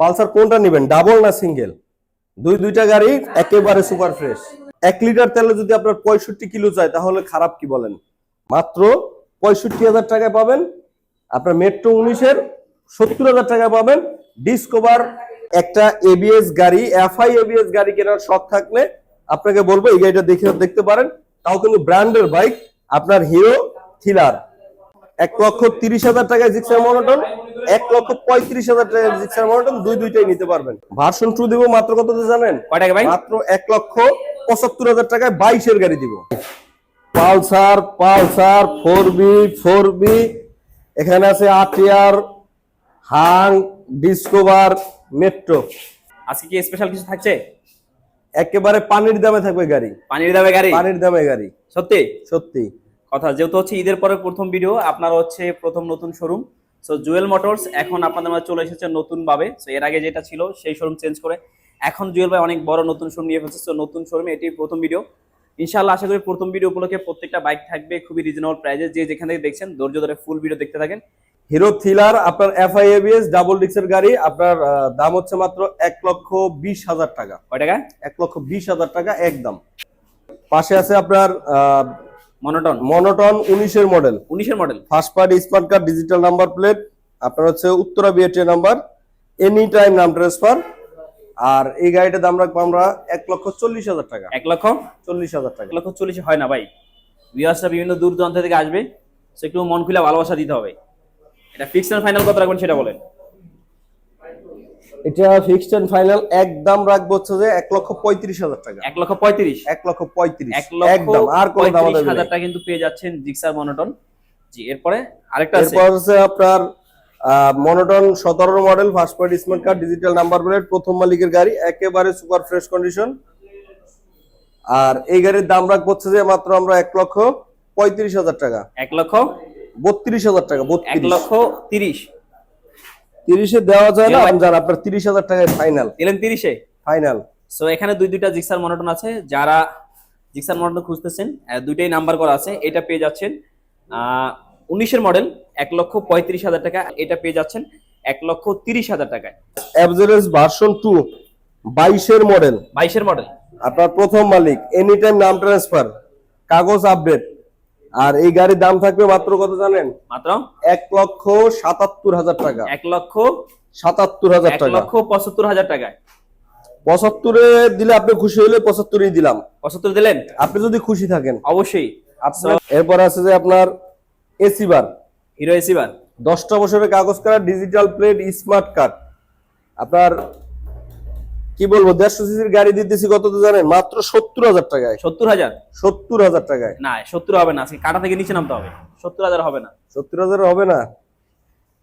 Pulsar কোনটা নেবেন? Double না সিঙ্গেল? দুই, দুইটা গাড়ি একেবারে সুপার ফ্রেশ এক লিটার তেলে যদি আপনার পঁয়ষট্টি কিলো চাই তাহলে খারাপ কি বলেন? মাত্র পঁয়ষট্টি হাজার টাকায় পাবেন। আপনার মেট্রো উনিশের সত্তর হাজার টাকা পাবেন। ডিসকভার একটা এবিএস গাড়ি এফআই এবিএস গাড়ি কেনার শখ থাকলে আপনাকে বলব, এই গাড়িটা দেখে দেখতে পারেন। তাও কিন্তু ব্র্যান্ডের বাইক, আপনার হিরো থিলার এক লক্ষ তিরিশ হাজার টাকায় জিক্সার মনোটন এক লক্ষ পঁয়ত্রিশ হাজার টাকায় জিক্সার মনোটন দুই দুইটাই নিতে পারবেন। ভার্সন টু দিব মাত্র কত জানেন? ভাই? মাত্র এক লক্ষ পঁচাত্তর হাজার টাকায় বাইশের গাড়ি দিব। Pulsar Pulsar four B four B এখানে আছে আটিয়ার হাং ডিসকভার মেট্রো। আজকে কি স্পেশাল কিছু থাকছে? একেবারে পানির দামে থাকবে গাড়ি। পানির দামে গাড়ি? পানির দামে গাড়ি। সত্যি? সত্যি। কথা যেহেতু হচ্ছে ঈদের পরে প্রথম ভিডিও আপনার হচ্ছে প্রথম নতুন শোরুম সো জুয়েল মোটরস এখন আপনাদের মাঝে চলে এসেছে নতুন ভাবে সো এর আগে যেটা ছিল সেই শোরুম চেঞ্জ করে। এখন জুয়েল ভাই অনেক বড় নতুন শোরুম নিয়ে ফেলছে। সো নতুন শোরুমে এটি প্রথম ভিডিও ইনশাআল্লাহ আশা করি প্রথম ভিডিও উপলক্ষে প্রত্যেকটা বাইক থাকবে খুবই রিজনেবল প্রাইজে যে যেখান থেকে দেখছেন ধৈর্য ধরে ফুল ভিডিও দেখতে থাকেন। হিরো থ্রিলার আপনার এফআই এবিএস ডাবল ডিক্সের গাড়ি আপনার দাম হচ্ছে মাত্র এক লক্ষ বিশ হাজার টাকা। কয় টাকা? এক লক্ষ বিশ হাজার টাকা একদম। পাশে আছে আপনার মনোটন মনোটন উনিশের মডেল উনিশের model first party smart card digital number plate আপনার হচ্ছে Uttara BAT number any time নাম ট্রান্সফার আর এই গাড়িটার দাম রাখব আমরা এক লক্ষ চল্লিশ হাজার টাকা। এক লক্ষ? চল্লিশ হাজার টাকা। এক লক্ষ চল্লিশে হয় না ভাই। ভিউয়ার্সরা বিভিন্ন দূর দূরান্ত থেকে আসবে সো একটু মন খুলে ভালোবাসা দিতে হবে। এটা ফিক্সড ফাইনাল কত রাখবেন সেটা বলেন। এটা ফিক্সড এন্ড ফাইনাল একদম রাখব হচ্ছে যে এক লক্ষ পঁয়ত্রিশ হাজার টাকা। এক লক্ষ পঁয়ত্রিশ? এক লক্ষ পঁয়ত্রিশ। একদম আর কোনো দাম হাজার টাকা কিন্তু পেয়ে যাচ্ছেন জিক্সার মনোটন। জি এরপরে আরেকটা এরপর হচ্ছে আপনার মনোটন সতেরো model first party smart card digital number plate প্রথম মালিকের গাড়ি একেবারে সুপার ফ্রেশ কন্ডিশন আর এই গাড়ির দাম রাখব হচ্ছে যে মাত্র আমরা এক লক্ষ পঁয়ত্রিশ হাজার টাকা। এক লক্ষ বত্রিশ হাজার টাকা এক লক্ষ তিরিশ। তিরিশে দেওয়া যায় না রমজান আপনার তিরিশ হাজার টাকায় ফাইনাল দিলেন তিরিশে? ফাইনাল সো এখানে দুই দুইটা জিক্সার মনোটন আছে যারা জিক্সার মনোটন খুঁজতেছেন দুইটাই নাম্বার করা আছে এটা পেয়ে যাচ্ছেন উনিশের মডেল এক লক্ষ পঁয়ত্রিশ হাজার টাকা এটা পেয়ে যাচ্ছেন এক লক্ষ তিরিশ হাজার টাকায়। অ্যাবজেলেস ভার্সন টু বাইশের মডেল বাইশের মডেল আপনার প্রথম মালিক এনি টাইম নাম ট্রান্সফার কাগজ আপডেট আর এই গাড়ির দাম থাকবে মাত্র কত জানেন? মাত্র? এক লক্ষ সাতাত্তর হাজার টাকা। এক লক্ষ সাতাত্তর হাজার টাকা। লক্ষ পঁচাত্তর হাজার টাকায়। পঁচাত্তরে দিলে আপনি খুশি হলে পঁচাত্তরই দিলাম। পঁচাত্তর দিলেন? আপনি যদি খুশি থাকেন। অবশ্যই। আপনার এরপর আছে যে আপনার এসি বার। হিরো এসিবার দশটা বছরের কাগজ card digital plate smart card আপনার কি বলব দেড়শো সিসির গাড়ি দিতেছি কত তো জানেন? মাত্র সত্তর হাজার টাকায়। সত্তর হাজার? সত্তর হাজার টাকায়। না সত্তর হবে না আজকে কাটা থেকে নিচে নামতে হবে। সত্তর হাজার হবে না। সত্তর হাজার হবে না?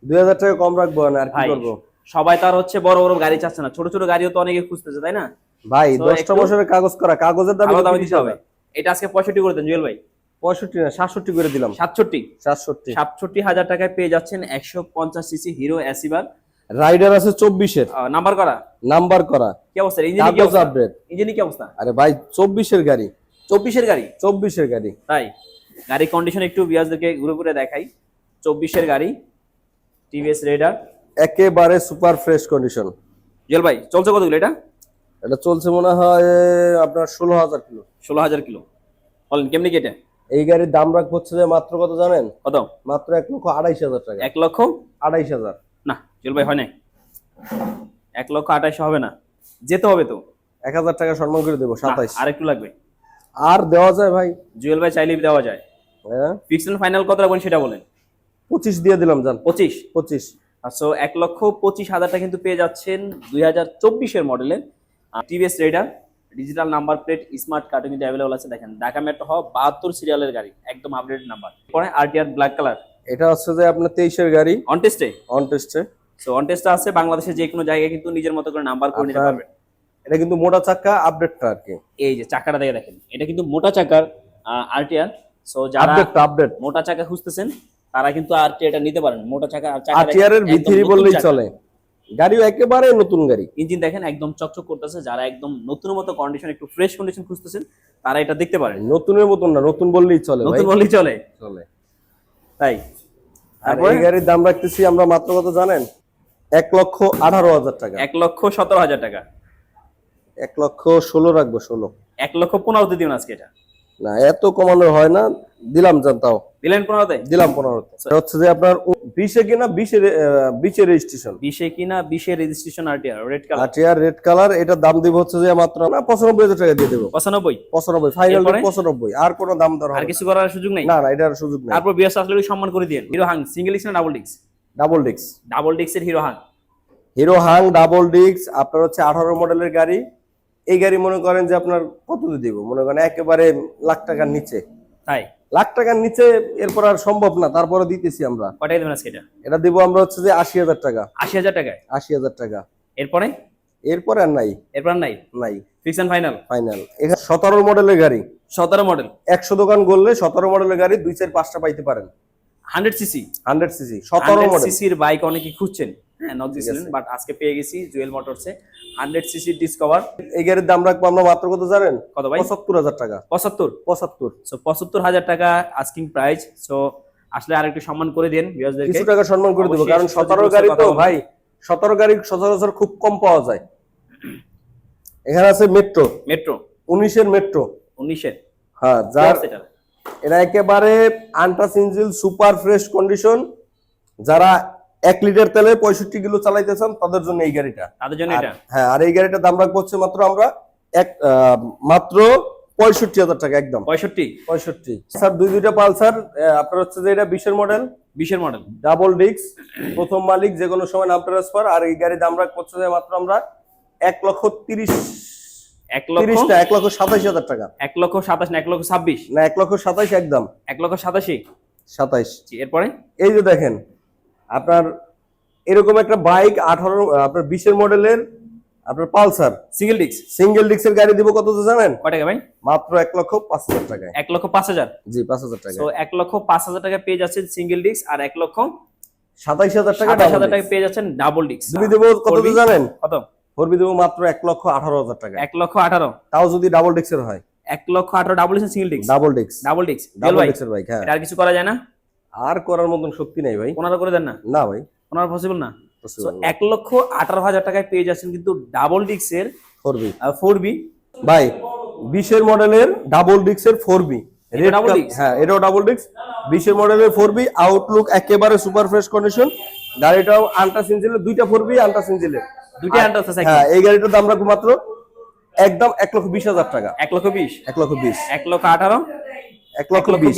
দুই হাজার টাকা কম রাখব না আর কি করব? সবাই তার হচ্ছে বড় বড় গাড়ি চাচ্ছে না ছোট ছোট গাড়িও তো অনেকে খুঁজতেছে তাই না? ভাই দশটা বছরের কাগজ করা কাগজের দাম দামে দিতে হবে। এটা আজকে পঁয়ষট্টি করে দেন জুয়েল ভাই। পঁয়ষট্টি না সাতষট্টি করে দিলাম। সাতষট্টি। সাতষট্টি। সাতষট্টি হাজার টাকায় পেয়ে যাচ্ছেন একশো পঞ্চাশ সিসি হিরো অ্যাসিবার রাইডার আছে চব্বিশের। নাম্বার করা? নাম্বার করা। কি অবস্থা? ইঞ্জিন কি অবস্থা? আপডেট ইঞ্জিনি কি অবস্থা? আরে ভাই চব্বিশের গাড়ি। চব্বিশের গাড়ি? চব্বিশের গাড়ি। তাই? গাড়ি কন্ডিশন একটু বিয়াসদেরকে ঘুরে ঘুরে দেখাই। চব্বিশের গাড়ি টিভিএস রেডার একেবারে সুপার ফ্রেশ কন্ডিশন জুয়েল ভাই চলছে কতগুলো এটা? এটা চলছে মনে হয় আপনার ষোলো হাজার কিলো। ষোলো হাজার কিলো। বলেন কেমনি কি এটা? এই গাড়ির দাম রাখব হচ্ছে যে মাত্র কত জানেন? কত? মাত্র এক লক্ষ আড়াইশ হাজার টাকা। এক লক্ষ? আড়াইশ হাজার। জুয়েল ভাই হয় নাই? এক লক্ষ আঠাশ হবে না? যেতে হবে তো। এক হাজার টাকা সম্মান করে দেবো সাতাইশ। আর একটু লাগবে। আর দেওয়া যায় ভাই? জুয়েল ভাই চাইলেই দেওয়া যায়। হ্যাঁ। ফিক্সড ফাইনাল কত রাখবেন সেটা বলেন। পঁচিশ দিয়ে দিলাম জান। পঁচিশ? পঁচিশ। সো এক লক্ষ পঁচিশ হাজারটা কিন্তু পেয়ে যাচ্ছেন দুই হাজার চব্বিশের মডেলের TVS Raider digital number plate smart কার্ডও কিন্তু অ্যাভেলেবল আছে দেখেন। ঢাকা মেট্রো হওয়া বাহাত্তর সিরিয়ালের গাড়ি একদম আপডেটেড নাম্বার পরে আরটিআর ব্ল্যাক কালার এটা হচ্ছে যে আপনার তেইশের গাড়ি। অন টেস্টে অন টেস্টে সো অন টেস্টে আছে বাংলাদেশের যে কোনো জায়গায় কিন্তু নিজের মতো করে নাম্বার করে নিতে আপনার পারবেন এটা কিন্তু মোটা চাক্কা আপডেটটা আর কি। এই যে চাকাটা দেখে দেখেন এটা কিন্তু মোটা চাকার আরটিআর সো যারা আপডেটটা আপডেট মোটা চাকা খুঁজতেছেন তারা কিন্তু আরটিআরটা নিতে পারেন। মোটা চাকা আর চাকা আটিয়ার এর ভিতরি বললেই চলে। গাড়িও একেবারে নতুন গাড়ি। ইঞ্জিন দেখেন একদম চকচক করতেছে যারা একদম নতুন মতো কন্ডিশন একটু ফ্রেশ কন্ডিশন খুঁজতেছেন তারা এটা দেখতে পারেন। নতুনের মতন না নতুন বললেই চলে ভাই। নতুন বললেই চলে। চলে। তাই। আর এই গাড়ির দাম রাখতেছি আমরা মাত্র কত জানেন? এক লক্ষ আঠারো হাজার টাকা। এক লক্ষ সতেরো হাজার টাকা। এক লক্ষ ষোলো রাখব ষোলো। এক লক্ষ পনেরোতে দিবেন আজকে এটা। না এত কমানোর হয় না দিলাম দিলেন পনেরোতে? দিলাম পনেরোতে। হচ্ছে যে আপনার বিশে কিনা বিশে বিশে রেজিস্ট্রেশন বিশে কিনা বিশে রেজিস্ট্রেশন আরটিআর রেড কালার আটিয়ার রেড কালার এটার দাম দিব হচ্ছে যে মাত্র না পঁচানব্বই হাজার টাকা দিয়ে দেবো। পঁচানব্বই? পঁচানব্বই ফাইনাল পঁচানব্বই আর কোনো দাম দর আর কিছু করার সুযোগ নেই? না না এটার সুযোগ নেই। তারপর বিএস আসলে সম্মান করে দিন হিরো হাং সিঙ্গেল না ডাবল ডাবল ডিক্স double ডিক্সের Hero Hunk Hero Hunk double ডিক্স আপনার হচ্ছে আঠারো মডেলের গাড়ি। এই গাড়ি মনে করেন যে আপনার কত দিব? মনে করেন একেবারে লাখ টাকার নিচে। তাই? লাখ টাকার নিচে এরপর আর সম্ভব না তারপরে দিতেছি আমরা। কটাই দেবেন আজকে এটা? এটা দিব আমরা হচ্ছে যে আশি হাজার টাকা। আশি হাজার টাকায়? আশি হাজার টাকা। এরপরে? এরপরে আর নাই। এরপর নাই? নাই। ফিক্স অ্যান্ড ফাইনাল ফাইনাল এখানে সতেরো মডেলের গাড়ি। সতেরো মডেল। একশো দোকান করলে সতেরো মডেলের গাড়ি দুই চার পাঁচটা পাইতে পারেন। Hundred CC. হান্ড্রেড সিসি সতেরো সিসির বাইক অনেকে খুঁজছেন। হ্যাঁ দিয়েছিলেন বাট আজকে পেয়ে গেছি জুয়েল মোটরসে হান্ড্রেড সিসি ডিসকভার এই গাড়ির দাম রাখব আমরা মাত্র কত জানেন? কত ভাই? পঁচাত্তর হাজার টাকা। পঁচাত্তর। পঁচাত্তর। সো পঁচাত্তর হাজার টাকা আস্কিং প্রাইস সো আসলে আর একটু সম্মান করে দেন ভিউয়ার্সদেরকে কিছু টাকা সম্মান করে দেবো কারণ সতেরো গাড়ি তো ভাই সতেরো গাড়ি সচরাচর খুব কম পাওয়া যায়। এখানে আছে মেট্রো মেট্রো উনিশের মেট্রো উনিশের। হ্যাঁ যার এটা একেবারে untouched engine super fresh condition. যারা এক লিটার তেলে পঁয়ষট্টি কিলো চালাইতেছেন তাদের জন্য এই গাড়িটা। তাদের জন্য এটা? হ্যাঁ আর এই গাড়িটার দাম রাখব হচ্ছে মাত্র আমরা এক মাত্র পঁয়ষট্টি হাজার টাকা একদম। পঁয়ষট্টি? পঁয়ষট্টি। স্যার দুই দুইটা পালসার আপনার হচ্ছে যে এটা বিশের মডেল। বিশের মডেল। ডাবল ডিক্স প্রথম মালিক যে কোনো সময় নাম ট্রান্সফার আর এই গাড়ির দাম রাখব হচ্ছে মাত্র আমরা এক লক্ষ তিরিশ এক লক্ষ? এক লক্ষ সাতাশ হাজার টাকা। এক লক্ষ সাতাশ না এক লক্ষ ছাব্বিশ? না এক লক্ষ সাতাইশ একদম। এক লক্ষ সাতাশি? সাতাইশ। এরপরে? এই যে দেখেন আপনার এরকম একটা বাইক আঠারো আপনার বিশের মডেলের আপনার পালসার। সিঙ্গেল ডিক্স সিঙ্গেল ডিক্সের গাড়ি দিব কত জানেন? কয় টাকা ভাই? মাত্র এক লক্ষ পাঁচ হাজার টাকায়। এক লক্ষ পাঁচ হাজার? জি পাঁচ হাজার টাকা তো এক লক্ষ পাঁচ হাজার টাকা পেয়ে যাচ্ছেন সিঙ্গেল ডিক্স আর এক লক্ষ সাতাইশ হাজার টাকা সাতাশ হাজার টাকা। পেয়ে যাচ্ছেন ডাবল ডিক্স দুবি দেবো কত জানেন? কত? ফোরবি দেবো মাত্র এক লক্ষ আঠারো হাজার টাকা। এক লক্ষ আঠারো। তাও যদি ডাবল ডিক্সের হয়। এক লক্ষ আঠারো ডাবল ডিক্স সিঙ্গেল ডিক্স ডাবল ডিক্স ডাবল ডিক্স ডাবল ডিক্সের বাইক হ্যাঁ। আর কিছু করা যায় না? আর করার মতন শক্তি নাই ভাই। ওনারা করে দেন না? না ভাই। ওনারা পসিবল না? এক লক্ষ আঠারো হাজার টাকায় পেয়ে যাচ্ছেন কিন্তু ডাবল ডিক্সের ফোরবি ফোর বি ভাই বিশের মডেলের ডাবল ডিক্সের ফোর বি? হ্যাঁ এটাও ডাবল ডিক্স বিশের মডেলের ফোর বি আউটলুক একেবারে সুপার ফ্রেশ কন্ডিশন গাড়িটাও আন্টাস ইঞ্জিনের দুইটা ফোর বি আন্টাস দুইটা আন্টাস আছে হ্যাঁ এই গাড়িটার দাম রাখব মাত্র একদম এক লক্ষ বিশ হাজার টাকা। এক লক্ষ বিশ। এক লক্ষ বিশ। এক লক্ষ আঠারো। এক লক্ষ বিশ।